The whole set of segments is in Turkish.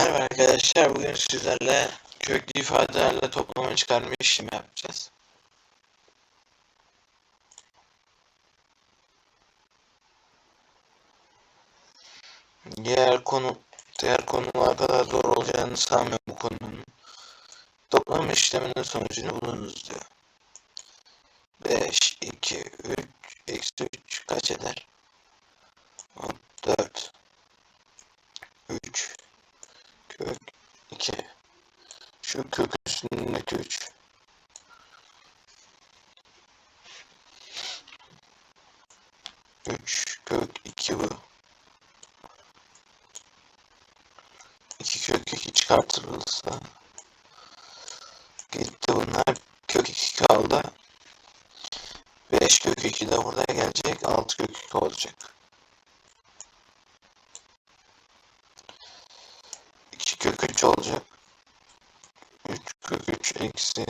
Merhaba arkadaşlar. Bugün sizlerle köklü ifadelerle toplama çıkarma işlemi yapacağız. Diğer konu diğer konular kadar zor olacağını sanmıyorum bu konunun. Toplama işleminin sonucunu bulunuz diyor. 5, 2, 3, eksi 3 kaç eder? 4, 3, kök 2. Şu kök üstündeki 3. Üç kök iki bu. İki kök iki çıkartılırsa gitti bunlar kök iki kaldı. Beş kök iki de burada gelecek. Altı kök iki olacak. 2 kök 3 olacak. 3 kök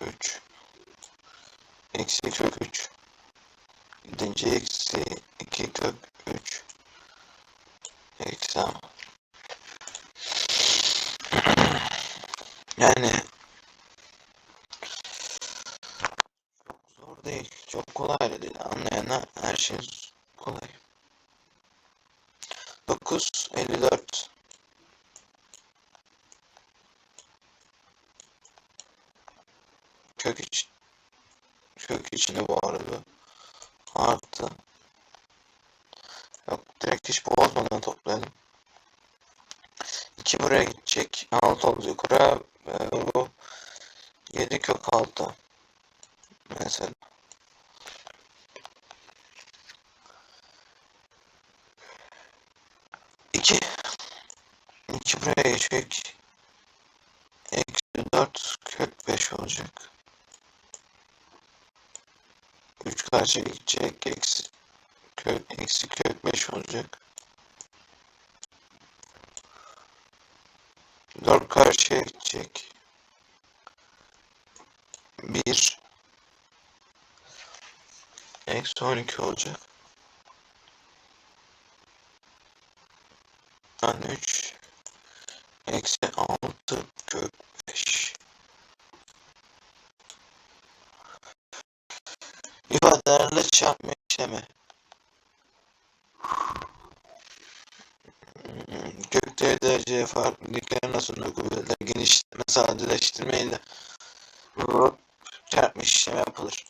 3 eksi 3 eksi kök 3 gidince eksi 2 kök 3 eksi ama yani çok zor değil çok kolay da değil. Anlayana her şey kolay. 9 54 kök iç kök içine bu arada. Yok direkt hiç bozmadan toplayalım. 2 buraya gidecek. 6 olacak buraya e, bu 7 kök 6 mesela İki. İki buraya geçecek. Eksi dört kök beş olacak. Üç karşıya gidecek. Eksi kök, eksi kök beş olacak. Dört karşıya gidecek. Bir. Eksi on iki olacak. Yani 3 eksi 6 kök 5 ifadelerle çarpma işlemi kökte derece farklılıkları nasıl kuvvetler genişleme sadeleştirme ile çarpma işlemi yapılır.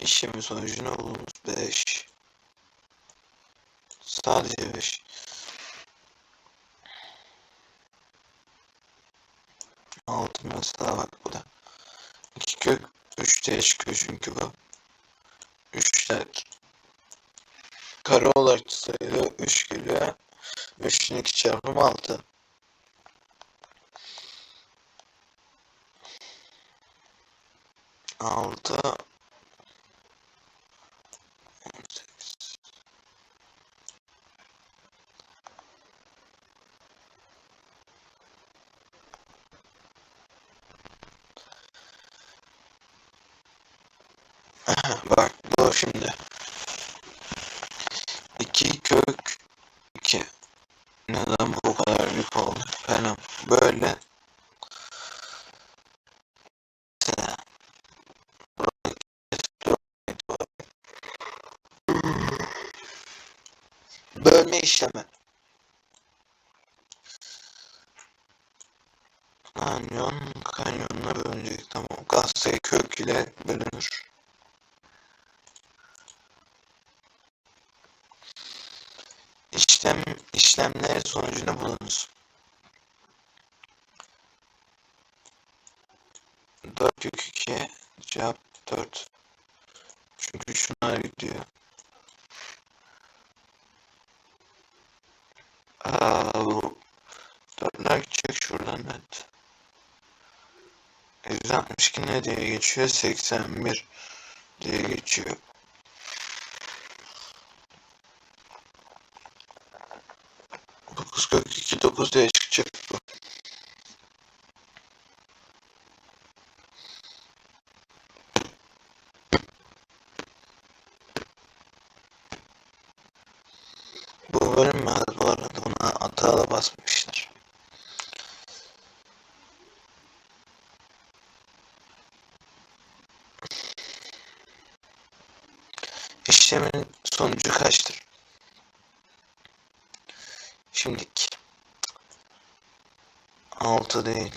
İşlemin sonucunu bulunuz 5 Sadece 5. Altı mesela bak bu da. 2 kök 3 diye çıkıyor çünkü bu. 3'ler kare olarak sayılıyor. 3 geliyor. 3'ün 2 çarpım 6. Altı Bak bu şimdi. 2 kök 2. Neden bu kadar büyük oldu falan. Böyle. Bölme işlemi. Kanyon kanyonla bölünecek. Tamam. Gazete kök ile bölünür. İşlem işlemleri sonucunu bulunuz. 4 kök 2 cevap 4. Çünkü şunlar gidiyor. Aa, bu 4'ler gidecek şuradan net. 162 ne diye geçiyor? 81 diye geçiyor. 942 9 diye çıkacak bu. görünmez bu arada. Buna hatalı basmışlar. İşlemin sonucu kaçtır? Şimdiki. 6 değil.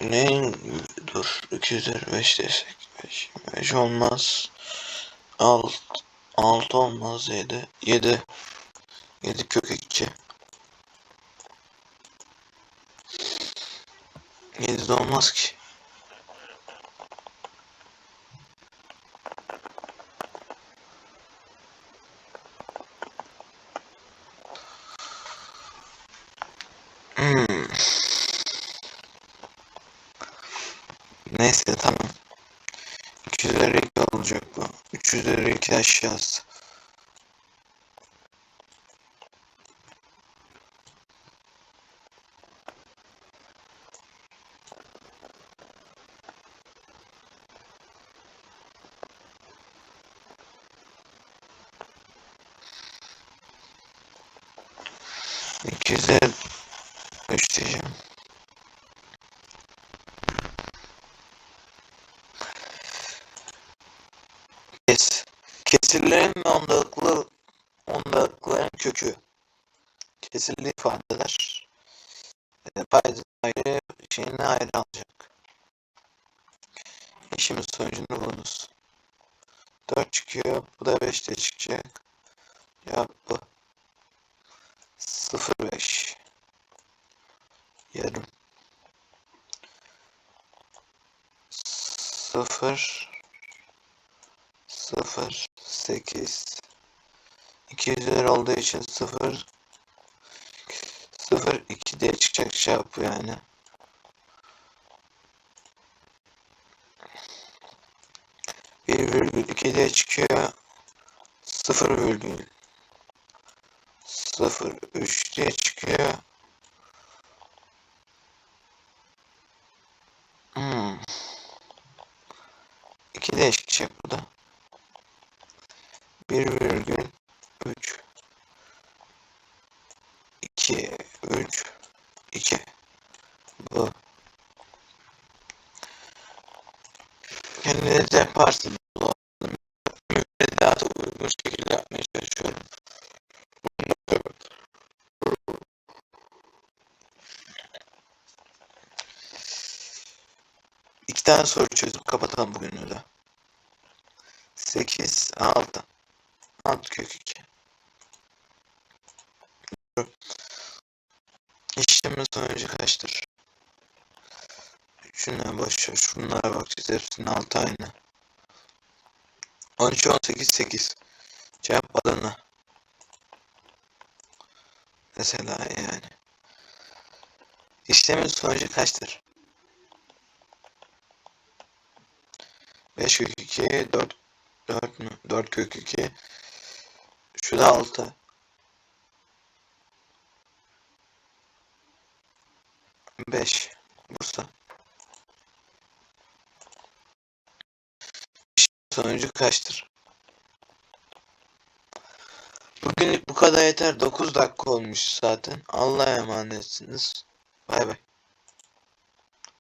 Ne? Dur. 255 desek. 5, 5 olmaz. 6, 6 olmaz. 7. 7. 7 kök 2. 7 de olmaz ki. Neyse tamam. 2 üzeri 2 olacak bu. 3 üzeri 2 aşağısı. İki üzeri 3 diyeceğim. Kesirlerin ve ondalıklı ondalıkların kökü. Kesirli ifadeler. E, payda ayrı şeyini ayrı alacak. İşimin sonucunu bulunuz. 4 çıkıyor. Bu da 5 de çıkacak. Cevap bu. 0,5 yarım 0 0 8 2 üzeri olduğu için 0 0 2 diye çıkacak cevap yani. Bir virgül iki diye çıkıyor. Sıfır virgül sıfır üç diye çıkıyor. Hmm. İki değişik şey burada. Bir virgül üç iki üç iki bu. Kendiniz yaparsınız. Müfredata uygun şekilde yapmaya çalışıyorum. İki soru çözüp kapatalım bugünü de. 8, 6. 6 kök 2. İşlemin sonucu kaçtır? Şunlara boş ver. Şunlara bakacağız. Hepsinin altı aynı. 13, 18, 8. Cevap Adana. Mesela yani. İşlemin sonucu kaçtır? 5 kök 2, 4, 4 mü? 4 kök 2. Şu da 6. Beş. Bursa. Sonucu kaçtır? Bugünlük bu kadar yeter. 9 dakika olmuş zaten. Allah'a emanetsiniz. Bay bay.